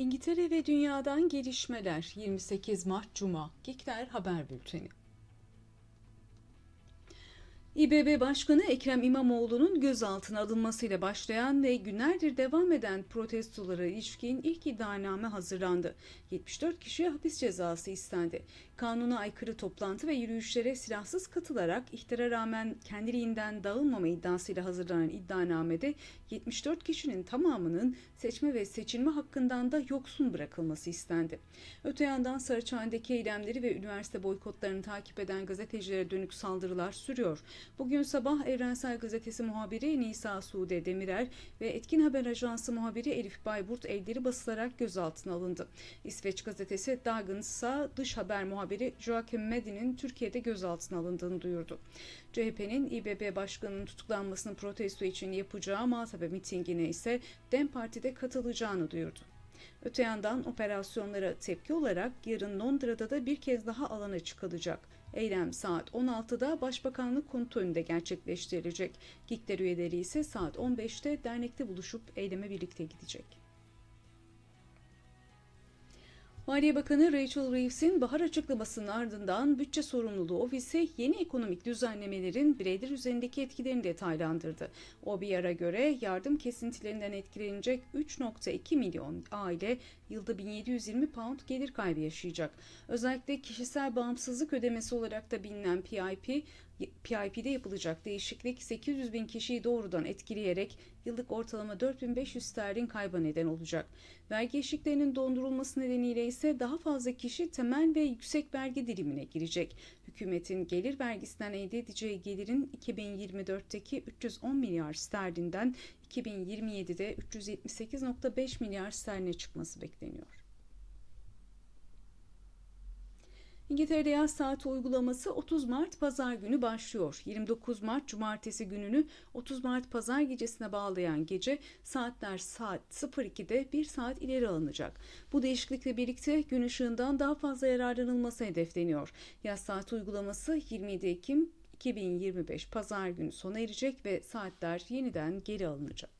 İngiltere ve dünyadan gelişmeler 28 Mart Cuma. Gikler Haber Bülteni İBB Başkanı Ekrem İmamoğlu'nun gözaltına alınmasıyla başlayan ve günlerdir devam eden protestolara ilişkin ilk iddianame hazırlandı. 74 kişiye hapis cezası istendi. Kanuna aykırı toplantı ve yürüyüşlere silahsız katılarak ihtara rağmen kendiliğinden dağılmama iddiasıyla hazırlanan iddianamede 74 kişinin tamamının seçme ve seçilme hakkından da yoksun bırakılması istendi. Öte yandan Saraçhane'deki eylemleri ve üniversite boykotlarını takip eden gazetecilere dönük saldırılar sürüyor. Bugün sabah Evrensel Gazetesi muhabiri Nisa Sude Demirer ve Etkin Haber Ajansı muhabiri Elif Bayburt elleri basılarak gözaltına alındı. İsveç gazetesi Dagens'a dış haber muhabiri Joachim Medi'nin Türkiye'de gözaltına alındığını duyurdu. CHP'nin İBB Başkanı'nın tutuklanmasını protesto için yapacağı Maltepe mitingine ise DEM Parti'de katılacağını duyurdu. Öte yandan operasyonlara tepki olarak yarın Londra'da da bir kez daha alana çıkılacak. Eylem saat 16'da Başbakanlık konutu önünde gerçekleştirilecek. GİK'ler üyeleri ise saat 15'te dernekte buluşup eyleme birlikte gidecek. Maliye Bakanı Rachel Reeves'in bahar açıklamasının ardından bütçe sorumluluğu ofisi yeni ekonomik düzenlemelerin bireyler üzerindeki etkilerini detaylandırdı. O bir ara göre yardım kesintilerinden etkilenecek 3.2 milyon aile yılda 1720 pound gelir kaybı yaşayacak. Özellikle kişisel bağımsızlık ödemesi olarak da bilinen PIP, PIP'de yapılacak değişiklik 800 bin kişiyi doğrudan etkileyerek yıllık ortalama 4500 sterlin kayba neden olacak. Vergi eşiklerinin dondurulması nedeniyle ise daha fazla kişi temel ve yüksek vergi dilimine girecek. Hükümetin gelir vergisinden elde edeceği gelirin 2024'teki 310 milyar sterlinden 2027'de 378.5 milyar sterline çıkması bekleniyor. İngiltere'de yaz saati uygulaması 30 Mart pazar günü başlıyor. 29 Mart cumartesi gününü 30 Mart pazar gecesine bağlayan gece saatler saat 02'de 1 saat ileri alınacak. Bu değişiklikle birlikte gün ışığından daha fazla yararlanılması hedefleniyor. Yaz saati uygulaması 27 Ekim 2025 pazar günü sona erecek ve saatler yeniden geri alınacak.